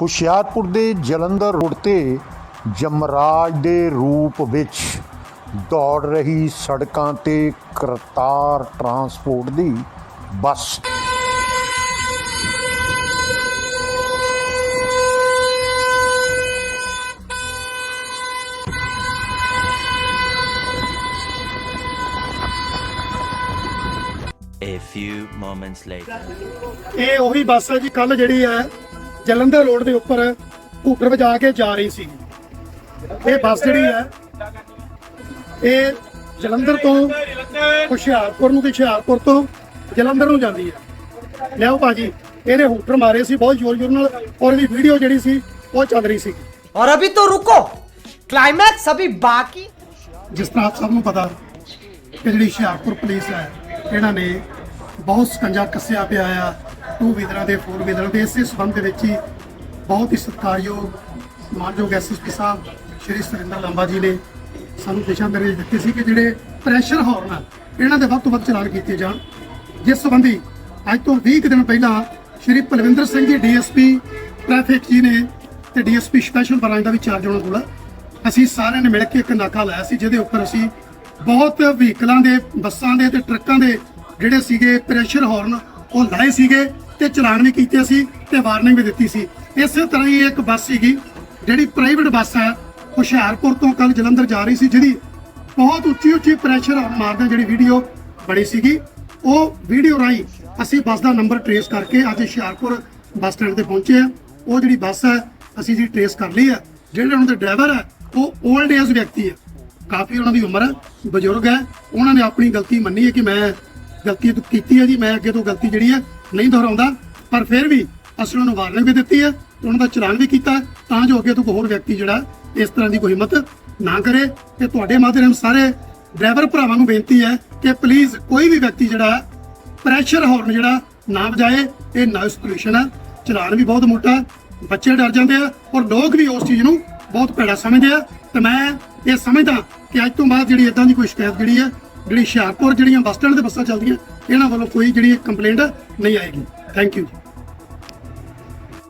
ਹੁਸ਼ਿਆਰਪੁਰ ਦੇ ਜਲੰਧਰ ਰੋਡ ਤੇ ਜਮਰਾਜ ਦੇ ਰੂਪ ਵਿੱਚ ਦੌੜ ਰਹੀ ਸੜਕਾਂ ਤੇ Kartar transport the bus A few moments later. ਇਹ ਉਹੀ ਬੱਸ ਹੈ ਜੀ ਕੱਲ ਜਿਹੜੀ ਹੈ ਜਲੰਧਰ ਰੋਡ ਦੇ ਉੱਪਰ ਹੂਟਰ ਵਜਾ ਕੇ ਜਾ ਰਹੀ ਸੀ ਇਹ ਬੱਸ ਜਿਹੜੀ ਹੈ ਇਹ ਜਲੰਧਰ ਤੋਂ ਹੁਸ਼ਿਆਰਪੁਰ ਨੂੰ ਤੇ ਹੁਸ਼ਿਆਰਪੁਰ ਤੋਂ ਜਲੰਧਰ ਨੂੰ ਜਾਂਦੀ ਹੈ ਲਿਆਓ ਭਾਜੀ ਇਹਨੇ ਹੂਟਰ ਮਾਰੇ ਸੀ ਬਹੁਤ ਜ਼ੋਰ ਜ਼ੋਰ ਨਾਲ ਔਰ ਇਹਦੀ ਵੀਡੀਓ ਜਿਹੜੀ ਸੀ ਉਹ ਚੱਲ ਰਹੀ ਸੀ और अभी तो रुको क्लाइमैक्स अभी बाकी ਜਿਸ ਤਰ੍ਹਾਂ ਆਪ ਸਭ ਨੂੰ ਪਤਾ ਕਿ ਜਿਹੜੀ ਹੁਸ਼ਿਆਰਪੁਰ ਪੁਲਿਸ ਹੈ ਇਹਨਾਂ ਨੇ ਬਹੁਤ ਸਕੰਜਾ ਕੱਸਿਆ ਪਿਆ ਆ ਟੂ ਵੀਲਰਾਂ ਦੇ ਫੋਰ ਵੀਲਰਾਂ ਦੇ ਇਸੇ ਸੰਬੰਧ ਦੇ ਵਿੱਚ ਹੀ ਬਹੁਤ ਹੀ ਸਤਿਕਾਰਯੋਗ ਮਾਨਯੋਗ ਐਸਐਸਪੀ ਸਾਹਿਬ ਸ਼੍ਰੀ ਸੁਰਿੰਦਰ ਲੰਬਾ ਜੀ ਨੇ ਸਾਨੂੰ ਦਿਸ਼ਾ ਨਿਰਦੇਸ਼ ਦਿੱਤੇ ਸੀ ਕਿ ਜਿਹੜੇ ਪ੍ਰੈਸ਼ਰ ਹਾਰਨ ਆ, ਇਹਨਾਂ ਦੇ ਵੱਧ ਤੋਂ ਵੱਧ ਚਲਾਨ ਕੀਤੇ ਜਾਣ। ਜਿਸ ਸੰਬੰਧੀ ਅੱਜ ਤੋਂ 20 ਕੁ ਦਿਨ ਪਹਿਲਾਂ ਸ਼੍ਰੀ ਪਲਵਿੰਦਰ ਸਿੰਘ ਜੀ ਡੀਐਸਪੀ ਟ੍ਰੈਫਿਕ ਜੀ ਨੇ ਤੇ ਡੀਐਸਪੀ ਸਪੈਸ਼ਲ ਬ੍ਰਾਂਚ ਦਾ ਵੀ ਚਾਰਜ ਉਹਨਾਂ ਕੋਲ ਅਸੀਂ ਸਾਰਿਆਂ ਨੇ ਮਿਲ ਕੇ ਇੱਕ ਨਾਕਾ ਲਾਇਆ ਸੀ, ਜਿਹਦੇ ਉੱਪਰ ਅਸੀਂ ਬਹੁਤ ਵਹੀਕਲਾਂ ਦੇ, ਬੱਸਾਂ ਦੇ ਤੇ ਟਰੱਕਾਂ ਦੇ ਜਿਹੜੇ ਸੀਗੇ ਪ੍ਰੈਸ਼ਰ ਹਾਰਨ ਉਹ ਲਾਏ ਸੀਗੇ। ਤੇ ਚਲਾਨ ਵੀ ਕੀਤੇ ਸੀ ਤੇ ਵਾਰਨਿੰਗ ਵੀ ਦਿੱਤੀ ਸੀ। ਇਸੇ ਤਰ੍ਹਾਂ ਹੀ ਇੱਕ ਬੱਸ ਸੀਗੀ, ਜਿਹੜੀ ਪ੍ਰਾਈਵੇਟ ਬੱਸ ਹੈ, ਹੁਸ਼ਿਆਰਪੁਰ ਤੋਂ ਕੱਲ ਜਲੰਧਰ ਜਾ ਰਹੀ ਸੀ, ਜਿਹਦੀ ਬਹੁਤ ਉੱਚੀ ਉੱਚੀ ਪ੍ਰੈਸ਼ਰ ਮਾਰਦੇ ਜਿਹੜੀ ਵੀਡੀਓ ਬਣੀ ਸੀਗੀ। ਉਹ ਵੀਡੀਓ ਰਾਹੀਂ ਅਸੀਂ ਬੱਸ ਦਾ ਨੰਬਰ ਟਰੇਸ ਕਰਕੇ ਅੱਜ ਹੁਸ਼ਿਆਰਪੁਰ ਬੱਸ ਸਟੈਂਡ ਤੇ ਪਹੁੰਚੇ ਆ ਉਹ ਜਿਹੜੀ ਬੱਸ ਹੈ, ਅਸੀਂ ਜੀ ਟਰੇਸ ਕਰ ਲਈ ਹੈ। ਜਿਹੜੇ ਉਹਨਾਂ ਦੇ ਡਰਾਈਵਰ ਹੈ, ਉਹ 올ਡ ਏਜ ਵਿਅਕਤੀ ਹੈ। ਕਾਫੀ ਉਹਨਾਂ ਦੀ ਉਮਰ ਹੈ ਬਜ਼ੁਰਗ ਹੈ। ਉਹਨਾਂ ਨੇ ਆਪਣੀ ਗਲਤੀ ਮੰਨੀ ਹੈ ਕਿ ਮੈਂ ਗਲਤੀ ਕੀਤੀ ਹੈ ਜੀ, ਮੈਂ ਅੱਗੇ ਤੋਂ ਗਲਤੀ ਜਿਹੜੀ ਹੈ ਨਹੀਂ ਦੁਹਰਾਉਂਦਾ, ਪਰ ਫਿਰ ਵੀ ਅਸੀਂ ਉਹਨਾਂ ਨੂੰ ਵਾਰਨਿੰਗ ਵੀ ਦਿੱਤੀ ਹੈ, ਉਹਨਾਂ ਦਾ ਚਲਾਨ ਵੀ ਕੀਤਾ ਤਾਂ ਜੋ ਅੱਗੇ ਤੋਂ ਕੋਈ ਹੋਰ ਵਿਅਕਤੀ ਜਿਹੜਾ ਇਸ ਤਰ੍ਹਾਂ ਦੀ ਕੋਈ ਹਿੰਮਤ ਨਾ ਕਰੇ। ਤੇ ਤੁਹਾਡੇ ਮਾਧਿਅਮ ਸਾਰੇ ਡਰਾਈਵਰ ਭਰਾਵਾਂ ਨੂੰ ਬੇਨਤੀ ਹੈ ਕਿ ਪਲੀਜ਼ ਕੋਈ ਵੀ ਵਿਅਕਤੀ ਜਿਹੜਾ ਪ੍ਰੈਸ਼ਰ ਹਾਰਨ ਜਿਹੜਾ ਨਾ ਵਜਾਏ, ਇਹ ਨਾਇਸ ਪੋਲੂਸ਼ਨ ਹੈ। ਚਲਾਨ ਵੀ ਬਹੁਤ ਮੋਟਾ ਬੱਚੇ ਡਰ ਜਾਂਦੇ ਆ ਔਰ ਲੋਕ ਵੀ ਉਸ ਚੀਜ਼ ਨੂੰ ਬਹੁਤ ਭੈੜਾ ਸਮਝਦੇ ਆ। ਤੇ ਮੈਂ ਇਹ ਸਮਝਦਾ ਕਿ ਅੱਜ ਤੋਂ ਬਾਅਦ ਜਿਹੜੀ ਇਦਾਂ ਦੀ ਕੋਈ ਸ਼ਿਕਾਇਤ ਜਿਹੜੀ ਹੈ ਜਿਹੜੀ ਹੁਸ਼ਿਆਰਪੁਰ ਜਿਹੜੀਆਂ ਬੱਸ ਸਟੈਂਡ ਤੇ ਬੱਸਾਂ ਚੱਲਦੀਆਂ, ਇਹਨਾਂ ਵੱਲੋਂ ਕੋਈ ਜਿਹੜੀ ਕੰਪਲੇਂਟ ਨਹੀਂ ਆਏਗੀ। Thank you